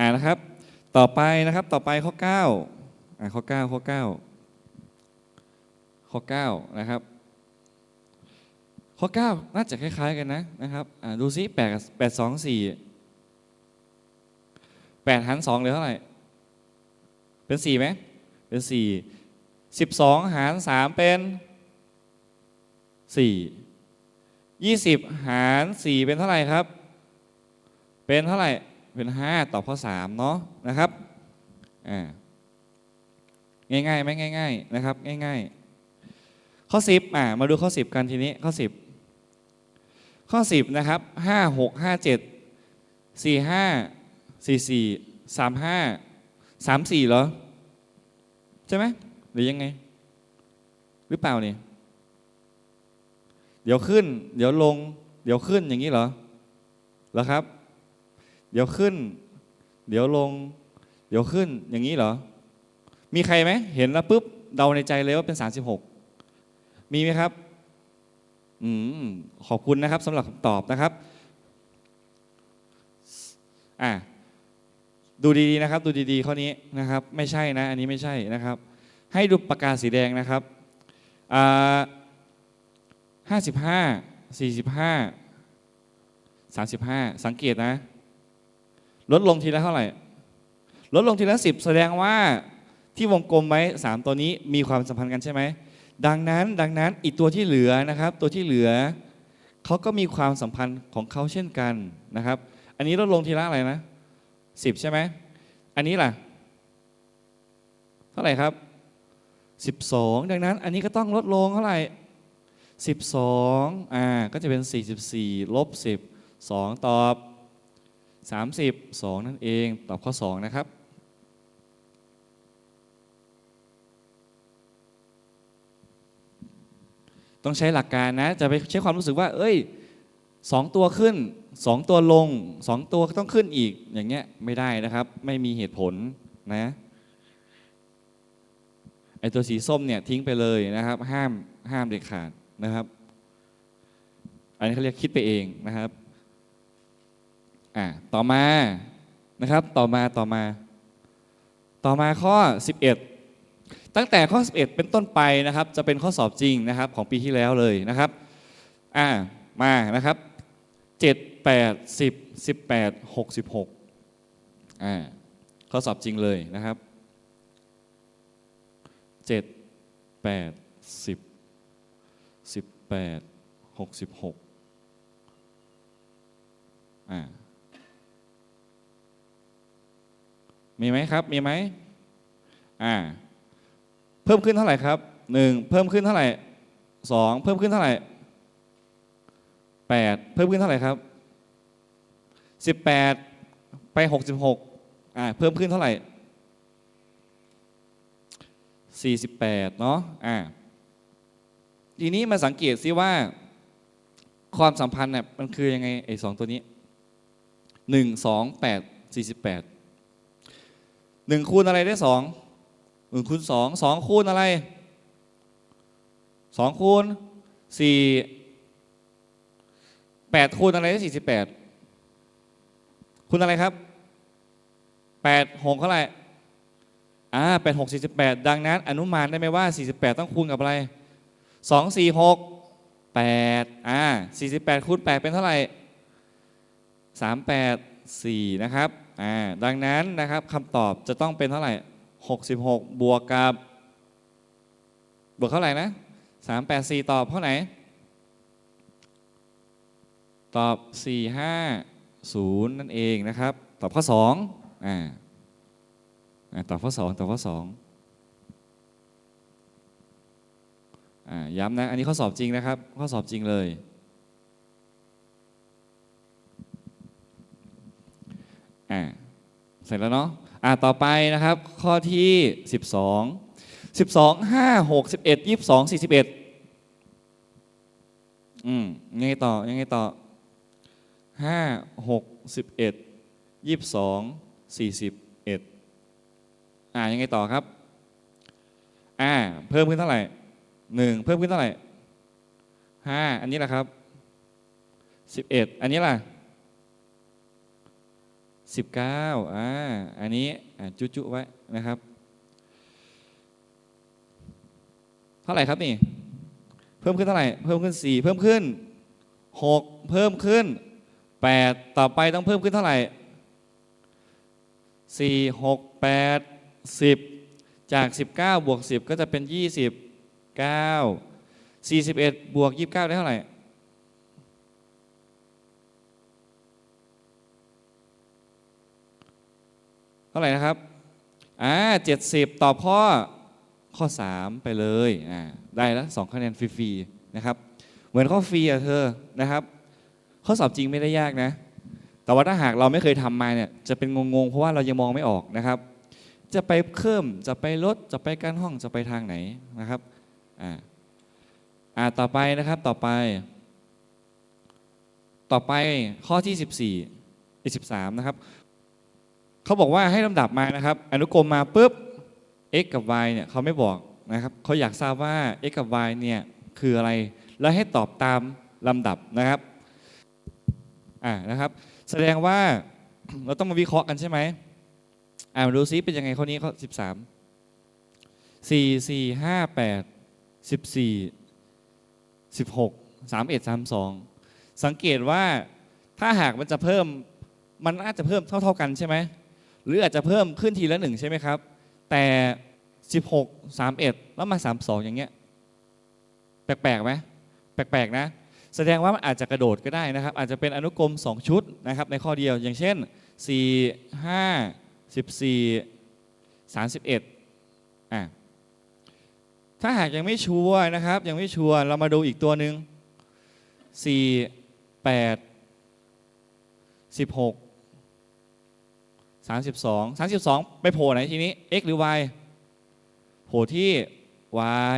อ่านะครับ ต่อไปนะครับต่อไปข้อ9อ่าข้อ9ข้อ9ข้อ9นะครับ ข้อ 9 น่าจะคล้าย ๆ กันนะนะครับอ่าดูซิ8 8 2 4 8หาร2เหลือเท่าไหร่ เป็น4ไหมเป็น 4 12 หาร 3 เป็น 4 20 หาร 4 เป็นเท่าไหร่ครับ เป็นเท่าไหร่ เป็น 5 ต่อข้อ3เนาะนะครับอ่าง่ายๆไหมง่ายๆนะครับง่ายๆ ข้อ 10อ่ามาดูข้อ 10 กันทีนี้ข้อ 10 ข้อ 10นะครับ5 6 5 7 4 5 4 4 3 5 3 4เหรอใช่ไหมหรือยังไง หรือเปล่านี่เดี๋ยวขึ้น เดี๋ยวลง เดี๋ยวขึ้นอย่างนี้เหรอเหรอครับ เดี๋ยวขึ้น เดี๋ยวลง เดี๋ยวขึ้นอย่างนี้เหรอ มีใครไหมเห็นแล้วปุ๊บเดาในใจเลยว่าเป็น 36 มีไหมครับอืมขอบคุณนะครับสำหรับคำตอบนะครับอะดูดีๆนะครับ ดูดีๆข้อนี้นะครับ ไม่ใช่นะ อันนี้ไม่ใช่นะครับ ให้ดูปากกาสีแดงนะครับอ่าห้าสิบห้าสี่สิบห้าสามสิบห้าสังเกตนะ ลดลงทีละเท่าไหร่ ลดลงทีละสิบแสดงว่าที่วงกลมไว้สามตัวนี้มีความสัมพันธ์กันใช่ไหมดังนั้นดังนั้นอีกตัวที่เหลือนะครับ ตัวที่เหลือเขาก็มีความสัมพันธ์ของเขาเช่นกันนะครับ อันนี้ลดลงทีละอะไรนะสิบใช่ไหมอันนี้ล่ะ เท่าไหร่ครับสิบสองดังนั้นอันนี้ก็ต้องลดลงเท่าไหร่สิบสองอ่าก็จะเป็นสี่สิบสี่ลบสิบสองตอบ สามสิบสองนั่นเอง ตอบข้อสองนะครับ ต้องใช้หลักการนะ จะไปใช้ความรู้สึกว่า เอ้ยสองตัวขึ้นสองตัวลงสองตัวก็ต้องขึ้นอีก อย่างเงี้ยไม่ได้นะครับ ไม่มีเหตุผลนะไอตัวสีส้มเนี่ยทิ้งไปเลยนะครับ ห้ามห้ามเด็ดขาดนะครับ อันนี้เขาเรียกคิดไปเองนะครับ อ่าต่อมานะครับต่อมาต่อมา ต่อมาข้อ 11 ตั้งแต่ข้อ 11 เป็นต้นไปนะครับ จะเป็นข้อสอบจริงนะครับของปีที่แล้วเลยนะครับอ่ามานะครับ 7 8 10 18 66อ่าข้อสอบจริงเลยนะครับ 7 8 10 18 66อ่า มีไหมครับ มีไหมอ่า เพิ่มขึ้นเท่าไหร่ครับหนึ่งเพิ่มขึ้นเท่าไหร่สองเพิ่มขึ้นเท่าไหร่แปดเพิ่มขึ้นเท่าไหร่ครับสิบแปดไปหกสิบหกอ่าเพิ่มขึ้นเท่าไหร่สี่สิบแปดเนาะอ่าทีนี้มาสังเกตซิว่าความสัมพันธ์เนี่ยมันคือยังไงไอ้สองตัวนี้หนึ่งสองแปดสี่สิบแปด หนึ่งคูณอะไรได้สองหนึ่งคูณสองสองคูณอะไรสองคูณสี่แปดคูณอะไรได้สี่สิบแปดคูณอะไรครับแปดหกเท่าไหร่อ่าแปดหกสี่สิบแปดดังนั้น อนุมานได้ไหมว่าสี่สิบแปดต้องคูณกับอะไรสองสี่หกแปดอ่าสี่สิบแปดคูณแปดเป็นเท่าไหร่สามแปดสี่นะครับ อ่าดังนั้นนะครับคำตอบจะต้องเป็นเท่าไหร่ 66 บวกกับบวกเท่าไหร่นะ 384 ตอบเท่าไหร่ ตอบ 450 นั่นเองนะครับ ตอบข้อ2อ่าอ่าตอบข้อ2ตอบข้อ2อ่าย้ำนะ อันนี้ข้อสอบจริงนะครับ ข้อสอบจริงเลย อ่าเสร็จแล้วเนาะอ่าต่อไปนะครับ ข้อที่ 12 12 5 6 11 22 41อืมยังไงต่อยังไงต่อ 5 6 11 22 41อ่ายังไงต่อครับอ่าเพิ่มขึ้นเท่าไหร่1เพิ่มขึ้นเท่าไหร่5อันนี้แหละครับ11อันนี้ล่ะ 19อ่าอันนี้จุจุไว้นะครับ เท่าไหร่ครับนี่ เพิ่มขึ้นเท่าไหร่ เพิ่มขึ้น4เพิ่มขึ้น6เพิ่มขึ้น8ต่อไปต้องเพิ่มขึ้นเท่าไหร่4 6 8 10จาก19บวก10ก็จะเป็น29 41บวก29ได้เท่าไหร่ เท่าไหร่นะครับอ่า70ตอบข้อข้อ 3 ไปเลยอ่าได้แล้ว2คะแนนฟรีๆนะครับ เหมือนข้อฟรีอะเธอนะครับ ข้อสอบจริงไม่ได้ยากนะ แต่ว่าถ้าหากเราไม่เคยทำมาเนี่ยจะเป็นงงๆ เพราะว่าเรายังมองไม่ออกนะครับ จะไปเพิ่มจะไปลดจะไปกั้นห้องจะไปทางไหนนะครับอ่าอ่าต่อไปนะครับต่อไป ต่อไปข้อที่ 14อีก13นะครับ เขาบอกว่าให้ลำดับมานะครับ อนุกรมมาปุ๊บ x กับ y เนี่ยเขาไม่บอกนะครับเขาอยากทราบว่า x กับ y เนี่ยคืออะไร แล้วให้ตอบตามลำดับนะครับอ่านะครับแสดงว่าเราต้องมาวิเคราะห์กันใช่ไหมอ่ามาดูซิเป็นยังไงข้อนี้ข้อ13 4 4 5 8 14 16 31 32สังเกตว่าถ้าหากมันจะเพิ่มมันน่าจะเพิ่มเท่า ๆกันใช่ไหม หรืออาจจะเพิ่มขึ้นทีละหนึ่งใช่ไหมครับ แต่ 16 31 แล้วมา 32 อย่างเงี้ย แปลกๆไหมแปลกๆนะ แสดงว่ามันอาจจะกระโดดก็ได้นะครับ อาจจะเป็นอนุกรม 2 ชุดนะครับ ในข้อเดียวอย่างเช่น 4 5 14 31 อะถ้าหากยังไม่ชัวร์นะครับ ยังไม่ชัวร์เรามาดูอีกตัวหนึ่ง4 8 16 32 32 ไปโผล่ไหนทีนี้ x หรือ y โผล่ที่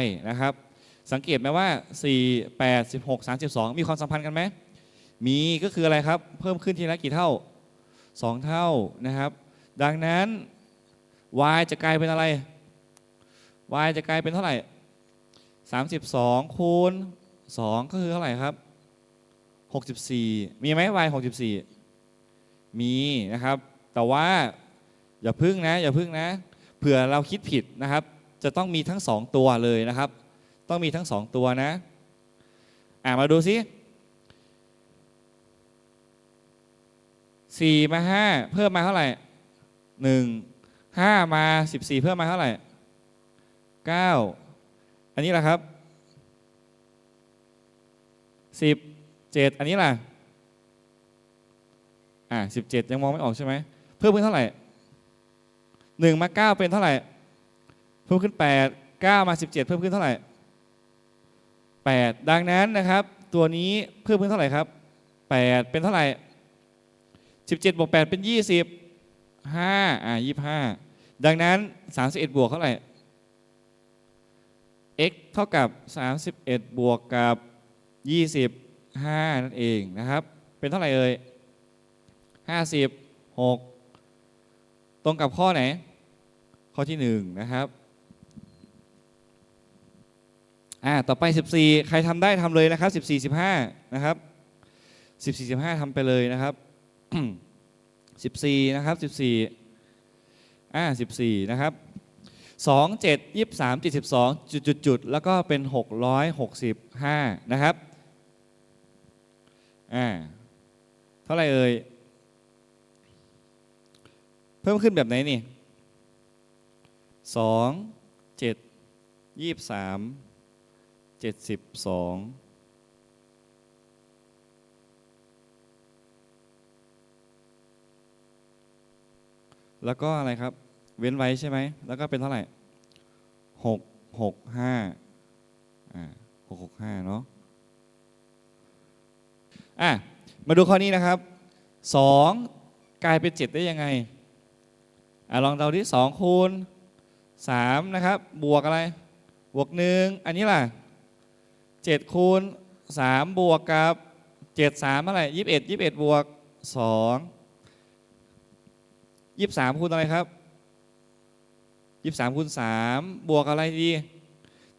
y นะครับ สังเกตไหมว่า 4 8 16 32 มีความสัมพันธ์กันไหม มีก็คืออะไรครับ เพิ่มขึ้นทีละกี่เท่า 2 เท่านะครับ ดังนั้น y จะกลายเป็นอะไร y จะกลายเป็นเท่าไหร่ 32 คูณ 2 ก็คือเท่าไหร่ครับ 64 มีไหม y 64 มีนะครับ แต่ว่าอย่าพึ่งนะ อย่าพึ่งนะ เผื่อเราคิดผิดนะครับ จะต้องมีทั้งสองตัวเลยนะครับ ต้องมีทั้งสองตัวนะ อ่ามาดูซิสี่มาห้าเพิ่มมาเท่าไหร่หนึ่งห้ามาสิบสี่เพิ่มมาเท่าไหร่เก้าอันนี้แหละครับสิบเจ็ดอันนี้ล่ะอ่าสิบเจ็ดยังมองไม่ออกใช่ไหม เพิ่มขึ้นเท่าไหร่หนึ่งมาเก้าเป็นเท่าไหร่ เพิ่มขึ้นแปดเก้ามาสิบเจ็ดเพิ่มขึ้นเท่าไหร่แปดดังนั้นนะครับ ตัวนี้เพิ่มขึ้นเท่าไหร่ครับแปดเป็นเท่าไหร่สิบเจ็ดบวกแปดเป็นยี่สิบห้าอ่ายี่ห้าดังนั้นสามสิบเอ็ดบวกเท่าไหร่ x เท่ากับ 31 บวกกับ 25 นั่นเองนะครับ เป็นเท่าไหร่เอ่ย56 ตรงกับข้อไหน ข้อที่1นะครับอ่าต่อไป 14 ใครทำได้ทำเลยนะครับ 14 15นะครับ14 15ทำไปเลยนะครับ14นะครับ14อ่า14นะครับ2 7 23 72จุดจุดจุดแล้วก็เป็น 665 นะครับอ่าเท่าไหร่เอ่ย เพิ่มขึ้นแบบไหนนี่2 7 23 72แล้วก็อะไรครับ เว้นไว้ใช่ไหม แล้วก็เป็นเท่าไหร่หกหกห้าอ่าหกหกห้าเนาะอะมาดูข้อนี้นะครับสองกลายเป็นเจ็ดได้ยังไง อลองเดาที่สองคูณสามนะครับ บวกอะไร บวกหนึ่งอันนี้ล่ะเจ็ดคูณสามบวกกับเจ็ดสามเท่าไหร่ยี่สิบเอ็ดยี่สิบเอ็ดบวกสองยี่สิบสามคูณอะไรครับยี่สามคูณสามบวกอะไรดี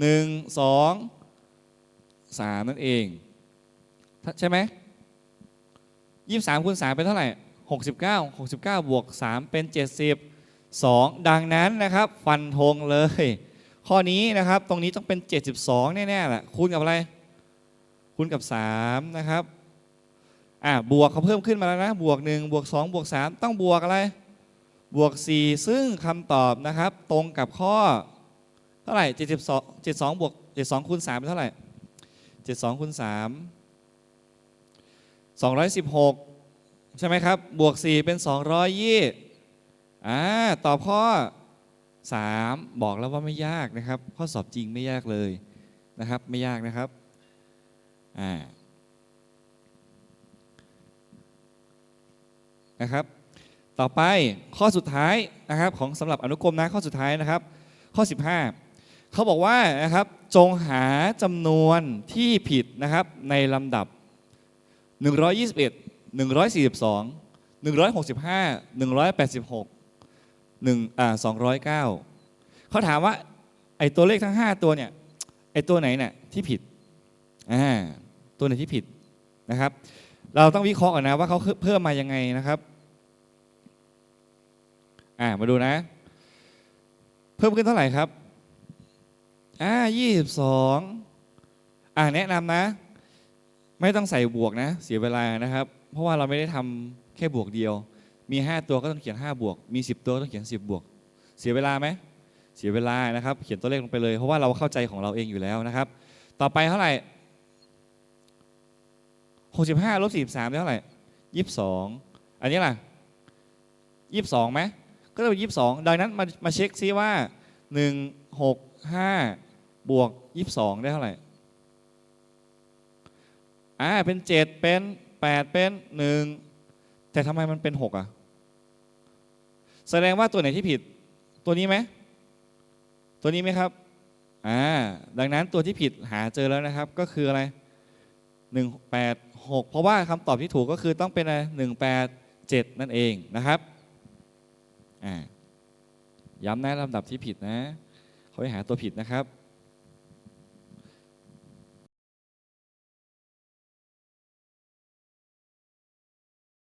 หนึ่งสองสามนั่นเอง ใช่ไหมยี่สามคูณสามเป็นเท่าไหร่69 69บเก้าบวก3เป็น70 2 ดังนั้นนะครับฟันธงเลย ข้อนี้นะครับตรงนี้ต้องเป็น 72 แน่ๆแหละคูณกับอะไร คูณกับ 3 นะครับอ่าบวกเขาเพิ่มขึ้นมาแล้วนะ บวก 1 บวก 2 บวก 3 ต้องบวกอะไร บวก 4 ซึ่งคำตอบนะครับ ตรงกับข้อ เท่าไหร่ 72 72บวก72คูณ3เป็นเท่าไหร่ 72คูณ3 216 ใช่ไหมครับ บวก 4 เป็น 220 อ่าตอบข้อ 3 บอกแล้วว่าไม่ยากนะครับ ข้อสอบจริงไม่ยากเลยนะครับ ไม่ยากนะครับอ่านะครับ ต่อไปข้อสุดท้ายนะครับ ของสำหรับอนุกรมนะข้อสุดท้ายนะครับ ข้อ 15 เขาบอกว่านะครับจงหาจำนวนที่ผิดนะครับในลำดับ 121 142 165 186 1อ่า209เก้าเขาถามว่าไอ้ตัวเลขทั้ง5ตัวเนี่ยไอ้ตัวไหนเนี่ยที่ผิดอ่าตัวไหนที่ผิดนะครับ เราต้องวิเคราะห์ก่อนนะว่าเขาเพิ่มมายังไงนะครับอ่ามาดูนะ เพิ่มขึ้นเท่าไหร่ครับอ่ายี่สิบสองอ่าแนะนำนะ ไม่ต้องใส่บวกนะ เสียเวลานะครับ เพราะว่าเราไม่ได้ทำแค่บวกเดียว มี 5 ตัวก็ต้องเขียน 5 บวก มี 10 ตัวก็ต้องเขียน 10 บวก เสียเวลาไหม เสียเวลานะครับ เขียนตัวเลขลงไปเลย เพราะว่าเราเข้าใจของเราเองอยู่แล้วนะครับ ต่อไปเท่าไหร่ 65ลบ43ได้เท่าไหร่ 22 อันนี้ล่ะ 22ไหมก็จะเป็น22 ดังนั้นมามาเช็คซิว่า 1 6 5 บวก 22 ได้เท่าไหร่อ่าเป็น 7 เป็น 8 เป็น 1แต่ทำไมมันเป็น 6 อะ แสดงว่าตัวไหนที่ผิด ตัวนี้ไหม ตัวนี้ไหมครับ อ่า ดังนั้นตัวที่ผิดหาเจอแล้วนะครับ ก็คืออะไร1 8 6เพราะว่าคำตอบที่ถูกก็คือต้องเป็นอะไร1 8 7นั่นเองนะครับ อ่า ย้ำนะลำดับที่ผิดนะ เขาไปหาตัวผิดนะครับ